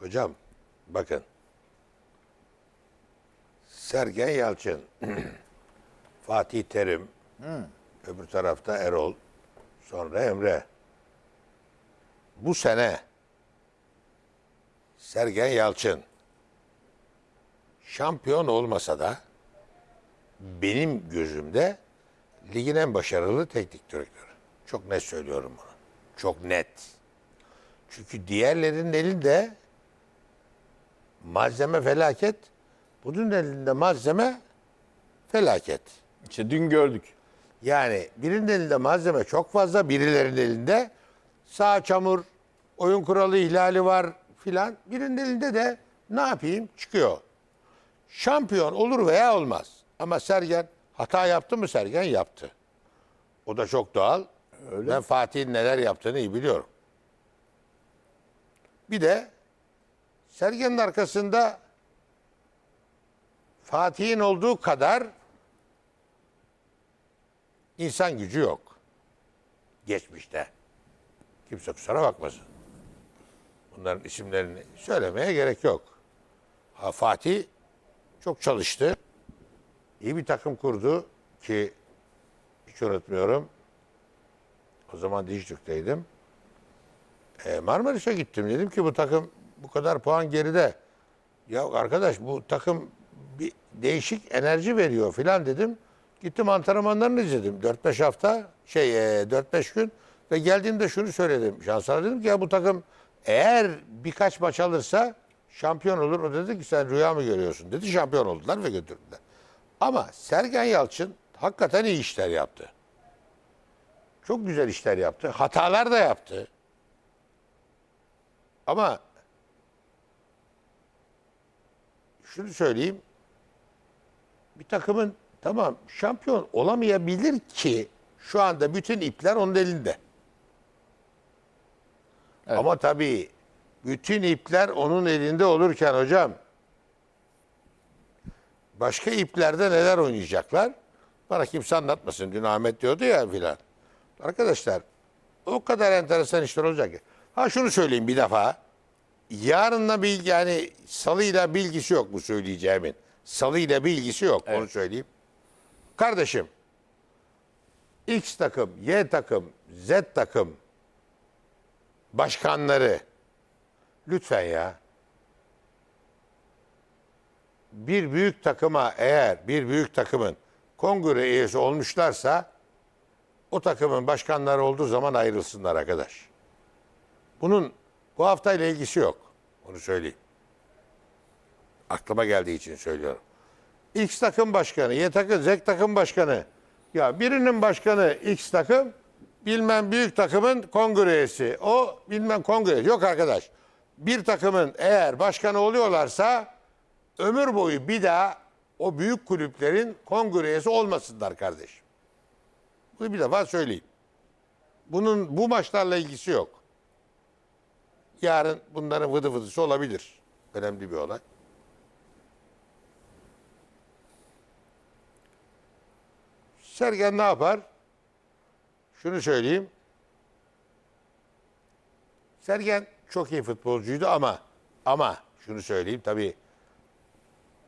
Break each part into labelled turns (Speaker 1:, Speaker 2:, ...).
Speaker 1: Hocam bakın. Sergen Yalçın, Fatih Terim, öbür tarafta Erol, sonra Emre. Bu sene Sergen Yalçın şampiyon olmasa da benim gözümde ligin en başarılı teknik direktörü. Çok net söylüyorum bunu. Çok net. Çünkü diğerlerinin elinde malzeme felaket. Bunun elinde malzeme felaket.
Speaker 2: İşte dün gördük.
Speaker 1: Yani birinin elinde malzeme çok fazla, birilerinin elinde sağ çamur, oyun kuralı ihlali var filan. Birinin elinde de ne yapayım çıkıyor. Şampiyon olur veya olmaz. Ama Sergen hata yaptı mı Sergen? Yaptı. O da çok doğal. Ben Fatih'in neler yaptığını iyi biliyorum. Bir de Sergen'in arkasında Fatih'in olduğu kadar insan gücü yok. Geçmişte. Kimse kusura bakmasın. Bunların isimlerini söylemeye gerek yok. Ha, Fatih çok çalıştı. İyi bir takım kurdu ki hiç unutmuyorum. O zaman Dijitürk'teydim. E, Marmaris'e gittim. Dedim ki bu takım bu kadar puan geride. Ya arkadaş bu takım bir değişik enerji veriyor filan dedim. Gittim antrenmanlarını izledim. 4-5 hafta şey e, 4-5 gün ve geldiğimde şunu söyledim. Şansına dedim ki ya bu takım eğer birkaç maç alırsa şampiyon olur. O dedi ki sen rüya mı görüyorsun dedi. Şampiyon oldular ve götürdüler. Ama Sergen Yalçın hakikaten iyi işler yaptı. Çok güzel işler yaptı. Hatalar da yaptı. Ama şunu söyleyeyim. Bir takımın tamam şampiyon olamayabilir ki şu anda bütün ipler onun elinde.
Speaker 2: Evet.
Speaker 1: Ama tabii bütün ipler onun elinde olurken hocam başka iplerde neler oynayacaklar? Bana kimse anlatmasın. Dün Ahmet diyordu ya filan. Arkadaşlar o kadar enteresan işler olacak ki. Ha şunu söyleyeyim bir defa. Yarınla bilgi yani salıyla bilgisi yok bu söyleyeceğimin. Salıyla bilgisi yok onu söyleyeyim. Kardeşim X takım, Y takım, Z takım başkanları lütfen ya bir büyük takıma eğer bir büyük takımın kongre üyesi olmuşlarsa o takımın başkanları olduğu zaman ayrılsınlar arkadaş. Bunun bu haftayla ilgisi yok. Onu söyleyeyim. Aklıma geldiği için söylüyorum. X takım başkanı, Y takım, Z takım başkanı. Ya birinin başkanı X takım, bilmem büyük takımın kongre. O bilmem kongre. Yok arkadaş. Bir takımın eğer başkanı oluyorlarsa ömür boyu bir daha o büyük kulüplerin kongre olmasınlar kardeşim. Bunu bir defa söyleyeyim. Bunun bu maçlarla ilgisi yok. Yarın bunların vıdı vıdısı olabilir. Önemli bir olay. Sergen ne yapar? Şunu söyleyeyim. Sergen çok iyi futbolcuydu ama ama şunu söyleyeyim tabii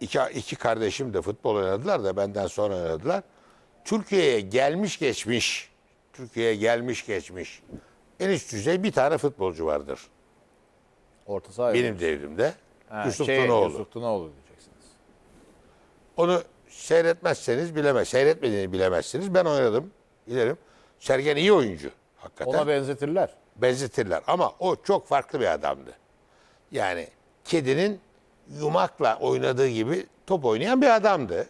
Speaker 1: iki, iki kardeşim de futbol oynadılar da benden sonra oynadılar. Türkiye'ye gelmiş geçmiş Türkiye'ye gelmiş geçmiş en üst düzey bir tane futbolcu vardır.
Speaker 2: Orta saha.
Speaker 1: Benim devrimde.
Speaker 2: Ha,
Speaker 1: Yusuf
Speaker 2: şey,
Speaker 1: Tunoğlu.
Speaker 2: Yusuf Tunoğlu diyeceksiniz.
Speaker 1: Onu seyretmezseniz bilemez. Seyretmediğini bilemezsiniz. Ben oynadım. Bilirim. Sergen iyi oyuncu. Hakikaten.
Speaker 2: Ona benzetirler.
Speaker 1: benzetirler. Ama o çok farklı bir adamdı. Yani kedinin yumakla oynadığı gibi top oynayan bir adamdı.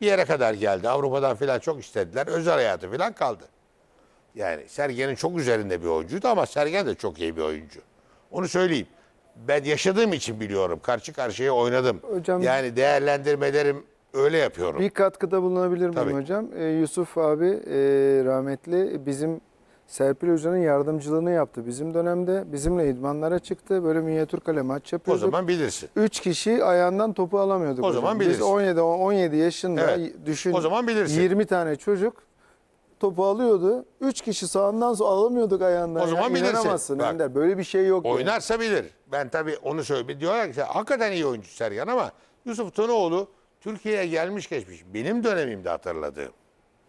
Speaker 1: Bir yere kadar geldi. Avrupa'dan filan çok istediler. Özel hayatı filan kaldı. Yani Sergen'in çok üzerinde bir oyuncuydu ama Sergen de çok iyi bir oyuncu. Onu söyleyeyim. Ben yaşadığım için biliyorum. Karşı karşıya oynadım.
Speaker 3: Hocam-
Speaker 1: yani değerlendirmelerim öyle yapıyorum.
Speaker 3: Bir katkıda bulunabilir miyim
Speaker 1: Tabii.
Speaker 3: hocam? Ee, Yusuf abi e, rahmetli bizim Serpil Hoca'nın yardımcılığını yaptı bizim dönemde. Bizimle idmanlara çıktı. Böyle minyatür kale maç
Speaker 1: o
Speaker 3: yapıyorduk.
Speaker 1: zaman bilirsin.
Speaker 3: Üç kişi ayağından topu alamıyorduk.
Speaker 1: O
Speaker 3: hocam.
Speaker 1: zaman
Speaker 3: Biz
Speaker 1: bilirsin.
Speaker 3: 17 17 yaşında
Speaker 1: Evet.
Speaker 3: düşün.
Speaker 1: O zaman bilirsin.
Speaker 3: 20 tane çocuk topu alıyordu. Üç kişi sağından sonra alamıyorduk ayağından.
Speaker 1: O zaman
Speaker 3: ya.
Speaker 1: bilirsin.
Speaker 3: İnanamazsın
Speaker 1: Bak.
Speaker 3: Ender. Böyle bir şey yok. yani.
Speaker 1: Oynarsa bilir. Ben tabii onu söylüyorum. Diyorlar ki hakikaten iyi oyuncu Sergen ama Yusuf Tunoğlu Türkiye'ye gelmiş geçmiş. Benim dönemimde hatırladığım.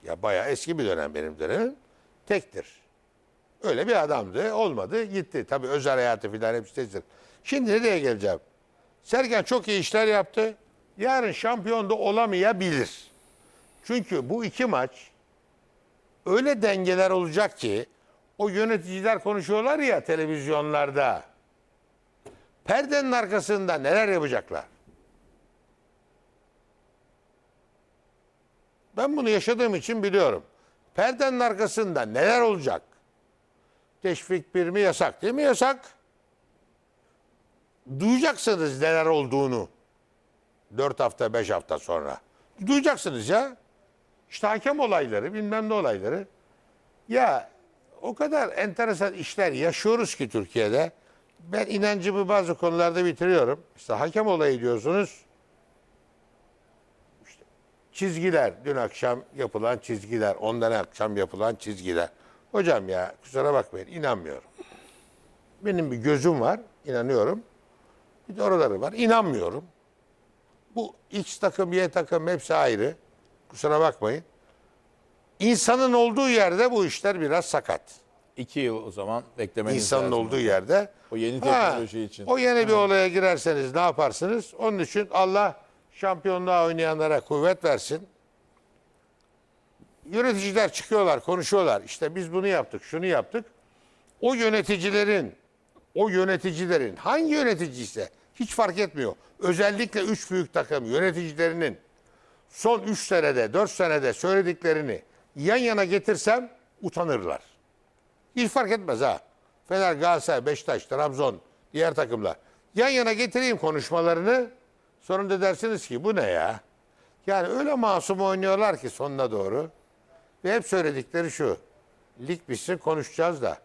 Speaker 1: Ya bayağı eski bir dönem benim dönemim. Tektir. Öyle bir adamdı. Olmadı gitti. Tabii özel hayatı filan hepsi tektir. Şimdi nereye geleceğim? Sergen çok iyi işler yaptı. Yarın şampiyon da olamayabilir. Çünkü bu iki maç öyle dengeler olacak ki o yöneticiler konuşuyorlar ya televizyonlarda. Perdenin arkasında neler yapacaklar? Ben bunu yaşadığım için biliyorum. Perdenin arkasında neler olacak? Teşvik bir mi yasak değil mi yasak? Duyacaksınız neler olduğunu. 4 hafta 5 hafta sonra. Duyacaksınız ya. İşte hakem olayları bilmem ne olayları. Ya o kadar enteresan işler yaşıyoruz ki Türkiye'de. Ben inancımı bazı konularda bitiriyorum. İşte hakem olayı diyorsunuz. İşte çizgiler, dün akşam yapılan çizgiler, ondan akşam yapılan çizgiler. Hocam ya kusura bakmayın inanmıyorum. Benim bir gözüm var, inanıyorum. Bir de oraları var, inanmıyorum. Bu X takım, Y takım hepsi ayrı. Kusura bakmayın. İnsanın olduğu yerde bu işler biraz sakat.
Speaker 2: İki yıl o zaman beklemeniz
Speaker 1: İnsanın
Speaker 2: lazım.
Speaker 1: olduğu yerde.
Speaker 2: O yeni
Speaker 1: Ha,
Speaker 2: teknoloji için.
Speaker 1: O yeni bir olaya girerseniz ne yaparsınız? Onun için Allah şampiyonluğa oynayanlara kuvvet versin. Yöneticiler çıkıyorlar, konuşuyorlar. İşte biz bunu yaptık, şunu yaptık. O yöneticilerin, o yöneticilerin hangi yönetici ise hiç fark etmiyor. Özellikle üç büyük takım yöneticilerinin son 3 senede, 4 senede söylediklerini yan yana getirsem utanırlar. Hiç fark etmez ha. Fener, Galatasaray, Beşiktaş, Trabzon, diğer takımlar. Yan yana getireyim konuşmalarını. Sonra da dersiniz ki bu ne ya? Yani öyle masum oynuyorlar ki sonuna doğru. Ve hep söyledikleri şu. Lig bitsin konuşacağız da.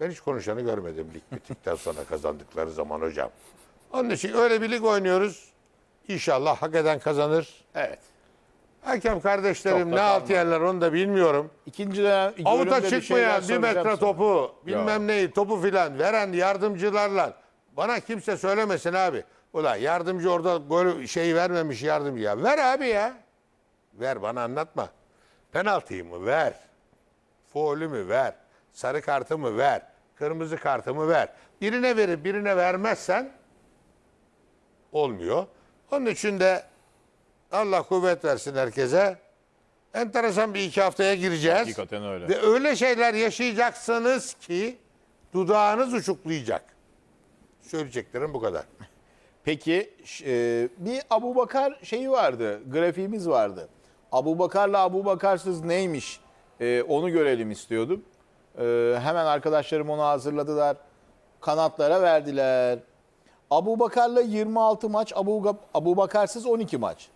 Speaker 1: Ben hiç konuşanı görmedim lig bittikten sonra kazandıkları zaman hocam. Onun için öyle bir lig oynuyoruz. İnşallah hak eden kazanır.
Speaker 2: Evet.
Speaker 1: Hakem kardeşlerim
Speaker 2: Çok da
Speaker 1: ne alt
Speaker 2: kalmadı.
Speaker 1: yerler onu da bilmiyorum.
Speaker 2: İkinci dönem iki
Speaker 1: Avuta
Speaker 2: bölümde bir
Speaker 1: çıkmayan bir metre
Speaker 2: sana.
Speaker 1: topu bilmem neyi topu filan veren yardımcılarla bana kimse söylemesin abi. Ulan yardımcı orada gol şeyi vermemiş yardımcı ya. Ver abi ya. Ver bana anlatma. Penaltıyı mı ver. Faulü mü ver. Sarı kartı mı ver. Kırmızı kartı mı ver. Birine verip birine vermezsen olmuyor. Onun için de Allah kuvvet versin herkese. Enteresan bir iki haftaya gireceğiz.
Speaker 2: Hakikaten öyle.
Speaker 1: Ve öyle şeyler yaşayacaksınız ki dudağınız uçuklayacak. Söyleyeceklerim bu kadar.
Speaker 2: Peki e, bir Abu Bakar şeyi vardı, grafiğimiz vardı. Abu Bakar'la Abu Bakarsız neymiş E, onu görelim istiyordum. E, hemen arkadaşlarım onu hazırladılar. Kanatlara verdiler. Abu Bakar'la 26 maç, Abu, Abu Bakarsız 12 maç.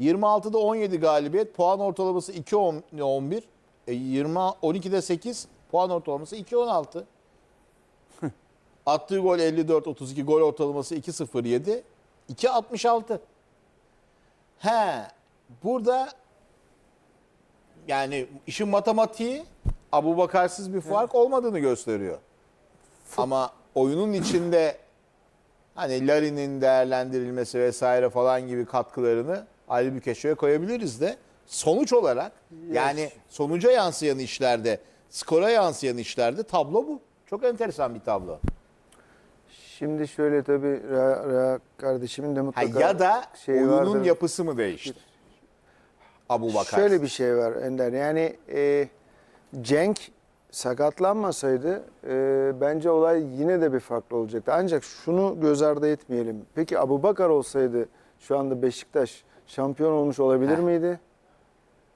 Speaker 2: 26'da 17 galibiyet, puan ortalaması 2.11. E, 20 12'de 8, puan ortalaması 2.16. Attığı gol 54 32 gol ortalaması 2.07 2.66. He burada yani işin matematiği Abu Bakarsız bir fark olmadığını gösteriyor. Ama oyunun içinde hani Larin'in değerlendirilmesi vesaire falan gibi katkılarını ayrı bir köşeye koyabiliriz de sonuç olarak yani sonuca yansıyan işlerde, skora yansıyan işlerde tablo bu. Çok enteresan bir tablo.
Speaker 3: Şimdi şöyle tabii Ra, Ra kardeşimin de
Speaker 2: Ha,
Speaker 3: mutlaka
Speaker 2: ya da
Speaker 3: şey
Speaker 2: oyunun
Speaker 3: vardır.
Speaker 2: yapısı mı değişti? Abu Bakar.
Speaker 3: Şöyle bir şey var Ender. Yani e, Cenk sakatlanmasaydı e, bence olay yine de bir farklı olacaktı. Ancak şunu göz ardı etmeyelim. Peki Abu Bakar olsaydı şu anda Beşiktaş şampiyon olmuş olabilir miydi?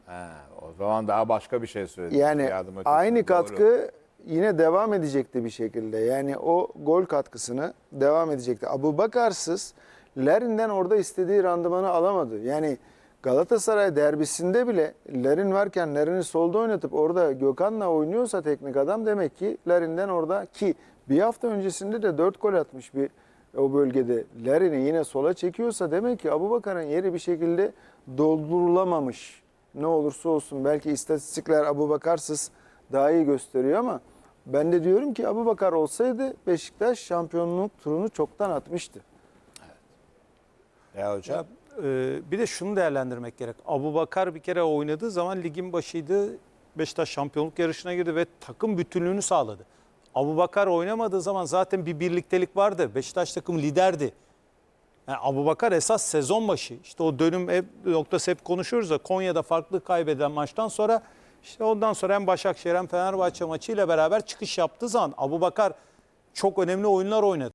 Speaker 2: Ha, o zaman daha başka bir şey söyledi.
Speaker 3: Yani
Speaker 2: Yardım ötesi.
Speaker 3: aynı
Speaker 2: Doğru.
Speaker 3: katkı yine devam edecekti bir şekilde. Yani o gol katkısını devam edecekti. Abu Bakarsız Larin'den orada istediği randımanı alamadı. Yani Galatasaray derbisinde bile Larin varken Larin'i solda oynatıp orada Gökhan'la oynuyorsa teknik adam demek ki Larin'den orada ki bir hafta öncesinde de 4 gol atmış bir o bölgede Larin'i yine sola çekiyorsa demek ki Abu Bakar'ın yeri bir şekilde doldurulamamış. ne olursa olsun belki istatistikler Abu Bakarsız daha iyi gösteriyor ama ben de diyorum ki Abu Bakar olsaydı Beşiktaş şampiyonluk turunu çoktan atmıştı.
Speaker 2: Ya hocam.
Speaker 4: Ya, e, bir de şunu değerlendirmek gerek. Abu Bakar bir kere oynadığı zaman ligin başıydı. Beşiktaş şampiyonluk yarışına girdi ve takım bütünlüğünü sağladı. Abu Bakar oynamadığı zaman zaten bir birliktelik vardı. Beşiktaş takım liderdi. Yani Abu Bakar esas sezon başı. İşte o dönüm hep, noktası hep konuşuyoruz da Konya'da farklı kaybeden maçtan sonra işte ondan sonra hem Başakşehir hem Fenerbahçe maçıyla beraber çıkış yaptığı zaman Abu Bakar çok önemli oyunlar oynadı.